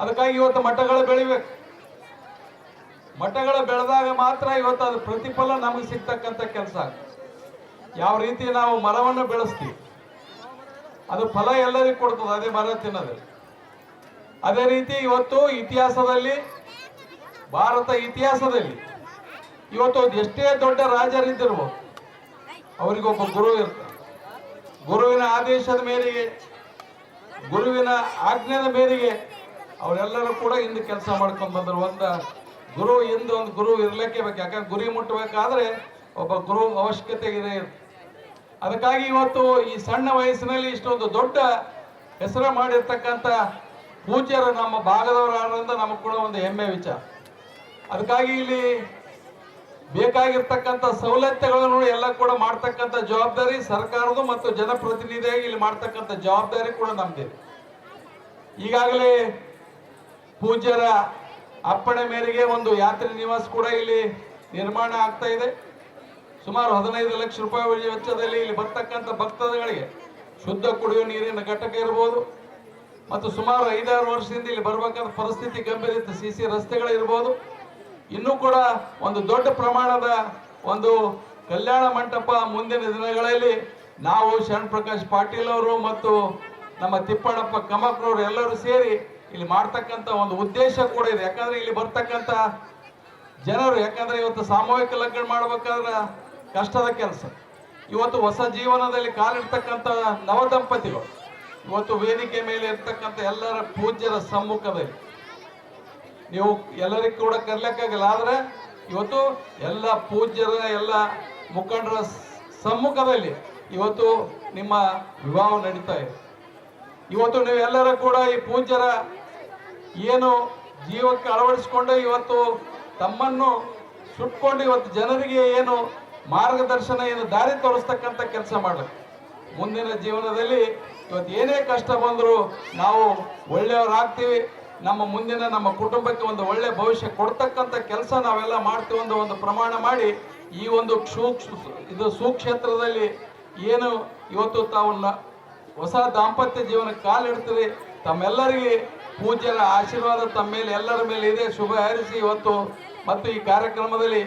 ಅದಕ್ಕಾಗಿ ಇವತ್ತು ಮಠಗಳು ಬೆಳಿಬೇಕು ಮಠಗಳು ಬೆಳೆದಾಗ ಮಾತ್ರ ಇವತ್ತು ಅದು ಪ್ರತಿಫಲ ನಮಗೆ ಸಿಗ್ತಕ್ಕಂಥ ಕೆಲಸ. ಯಾವ ರೀತಿ ನಾವು ಮರವನ್ನು ಬೆಳೆಸ್ತೀವಿ, ಅದು ಫಲ ಎಲ್ಲರಿಗೂ ಕೊಡ್ತದೆ, ಅದೇ ಮರ ತಿನ್ನೋದು. ಅದೇ ರೀತಿ ಇವತ್ತು ಇತಿಹಾಸದಲ್ಲಿ, ಭಾರತ ಇತಿಹಾಸದಲ್ಲಿ ಇವತ್ತು ಎಷ್ಟೇ ದೊಡ್ಡ ರಾಜರಿದ್ದರು ಅವರಿಗೊಬ್ಬ ಗುರು ಇರ್ತಾರೆ ಗುರುವಿನ ಆದೇಶದ ಮೇರೆಗೆ, ಗುರುವಿನ ಆಜ್ಞೆಯ ಮೇರೆಗೆ ಅವರೆಲ್ಲರೂ ಕೂಡ ಇಂದು ಕೆಲಸ ಮಾಡ್ಕೊಂಡು ಬಂದರು. ಒಂದು ಗುರು ಇಂದು ಒಂದು ಗುರು ಇರಲಿಕ್ಕೆ ಬೇಕು. ಯಾಕಂದ್ರೆ ಗುರಿ ಮುಟ್ಟಬೇಕಾದ್ರೆ ಒಬ್ಬ ಗುರು ಅವಶ್ಯಕತೆ ಇದೆ. ಅದಕ್ಕಾಗಿ ಇವತ್ತು ಈ ಸಣ್ಣ ವಯಸ್ಸಿನಲ್ಲಿ ಇಷ್ಟೊಂದು ದೊಡ್ಡ ಹೆಸರು ಮಾಡಿರ್ತಕ್ಕಂಥ ಪೂಜ್ಯರು ನಮ್ಮ ಭಾಗದವರಾದ್ರಿಂದ ನಮಗೆ ಕೂಡ ಒಂದು ಹೆಮ್ಮೆ ವಿಚಾರ. ಅದಕ್ಕಾಗಿ ಇಲ್ಲಿ ಬೇಕಾಗಿರ್ತಕ್ಕಂಥ ಸವಲತ್ತುಗಳನ್ನು ಎಲ್ಲ ಕೂಡ ಮಾಡ್ತಕ್ಕಂಥ ಜವಾಬ್ದಾರಿ ಸರ್ಕಾರದ ಮತ್ತು ಜನಪ್ರತಿನಿಧಿಯಾಗಿ ಇಲ್ಲಿ ಮಾಡ್ತಕ್ಕಂಥ ಜವಾಬ್ದಾರಿ ಕೂಡ ನಮ್ದಿದೆ. ಈಗಾಗಲೇ ಪೂಜ್ಯರ ಅಪ್ಪಣೆ ಮೇರೆಗೆ ಒಂದು ಯಾತ್ರಿ ನಿವಾಸ ಕೂಡ ಇಲ್ಲಿ ನಿರ್ಮಾಣ ಆಗ್ತಾ ಇದೆ. ಸುಮಾರು ಹದಿನೈದು ಲಕ್ಷ ರೂಪಾಯಿ ವೆಚ್ಚದಲ್ಲಿ ಇಲ್ಲಿ ಬರ್ತಕ್ಕಂಥ ಭಕ್ತಗಳಿಗೆ ಶುದ್ಧ ಕುಡಿಯುವ ನೀರಿನ ಘಟಕ ಇರ್ಬೋದು. ಮತ್ತು ಸುಮಾರು ಐದಾರು ವರ್ಷದಿಂದ ಇಲ್ಲಿ ಬರಬೇಕಾದ ಪರಿಸ್ಥಿತಿ ಗಂಭೀರ ಸಿ ಸಿ ರಸ್ತೆಗಳಿರ್ಬೋದು. ಇನ್ನೂ ಕೂಡ ಒಂದು ದೊಡ್ಡ ಪ್ರಮಾಣದ ಒಂದು ಕಲ್ಯಾಣ ಮಂಟಪ ಮುಂದಿನ ದಿನಗಳಲ್ಲಿ ನಾವು ಶರಣ್ ಪ್ರಕಾಶ್ ಪಾಟೀಲ್ ಅವರು ಮತ್ತು ನಮ್ಮ ತಿಪ್ಪಣ್ಣಪ್ಪ ಕಮಕ್ರವರು ಎಲ್ಲರೂ ಸೇರಿ ಇಲ್ಲಿ ಮಾಡ್ತಕ್ಕಂಥ ಒಂದು ಉದ್ದೇಶ ಕೂಡ ಇದೆ. ಯಾಕಂದ್ರೆ ಇಲ್ಲಿ ಬರ್ತಕ್ಕಂಥ ಜನರು, ಯಾಕಂದ್ರೆ ಇವತ್ತು ಸಾಮೂಹಿಕ ಲಗ್ನ ಮಾಡ್ಬೇಕಾದ್ರೆ ಕಷ್ಟದ ಕೆಲಸ. ಇವತ್ತು ಹೊಸ ಜೀವನದಲ್ಲಿ ಕಾಲಿಡ್ತಕ್ಕಂತ ನವ ದಂಪತಿಗಳು ಇವತ್ತು ವೇದಿಕೆ ಮೇಲೆ ಇರ್ತಕ್ಕಂಥ ಎಲ್ಲರ ಪೂಜ್ಯರ ಸಮ್ಮುಖದಲ್ಲಿ. ನೀವು ಎಲ್ಲರಿಗೂ ಕೂಡ ಕರ್ಲಿಕ್ಕಾಗಲ್ಲ, ಆದ್ರೆ ಇವತ್ತು ಎಲ್ಲ ಪೂಜ್ಯರ, ಎಲ್ಲ ಮುಖಂಡರ ಸಮ್ಮುಖದಲ್ಲಿ ಇವತ್ತು ನಿಮ್ಮ ವಿವಾಹ ನಡೀತಾ ಇದೆ. ಇವತ್ತು ನೀವೆಲ್ಲರೂ ಕೂಡ ಈ ಪೂಜ್ಯರ ಏನು ಜೀವಕ್ಕೆ ಅಳವಡಿಸಿಕೊಂಡು ಇವತ್ತು ತಮ್ಮನ್ನು ಸುಟ್ಕೊಂಡು ಇವತ್ತು ಜನರಿಗೆ ಏನು ಮಾರ್ಗದರ್ಶನ, ಏನು ದಾರಿ ತೋರಿಸ್ತಕ್ಕಂಥ ಕೆಲಸ ಮಾಡಬೇಕು. ಮುಂದಿನ ಜೀವನದಲ್ಲಿ ಇವತ್ತು ಏನೇ ಕಷ್ಟ ಬಂದರೂ ನಾವು ಒಳ್ಳೆಯವರಾಗ್ತೀವಿ. ನಮ್ಮ ಮುಂದಿನ ನಮ್ಮ ಕುಟುಂಬಕ್ಕೆ ಒಂದು ಒಳ್ಳೆ ಭವಿಷ್ಯ ಕೊಡ್ತಕ್ಕಂಥ ಕೆಲಸ ನಾವೆಲ್ಲ ಮಾಡ್ತೀವಿ ಒಂದು ಒಂದು ಪ್ರಮಾಣ ಮಾಡಿ ಈ ಒಂದು ಕ್ಷೂ ಇದು ಸುಕ್ಷೇತ್ರದಲ್ಲಿ ಏನು ಇವತ್ತು ತಾವು ಹೊಸ ದಾಂಪತ್ಯ ಜೀವನ ಕಾಲಿಡ್ತೀರಿ ತಮ್ಮೆಲ್ಲರಿಗೆ ಪೂಜ್ಯರ ಆಶೀರ್ವಾದ ತಮ್ಮ ಮೇಲೆ ಎಲ್ಲರ ಮೇಲೆ ಇದೆ. ಶುಭ ಹಾರಿಸಿ ಇವತ್ತು ಮತ್ತು ಈ ಕಾರ್ಯಕ್ರಮದಲ್ಲಿ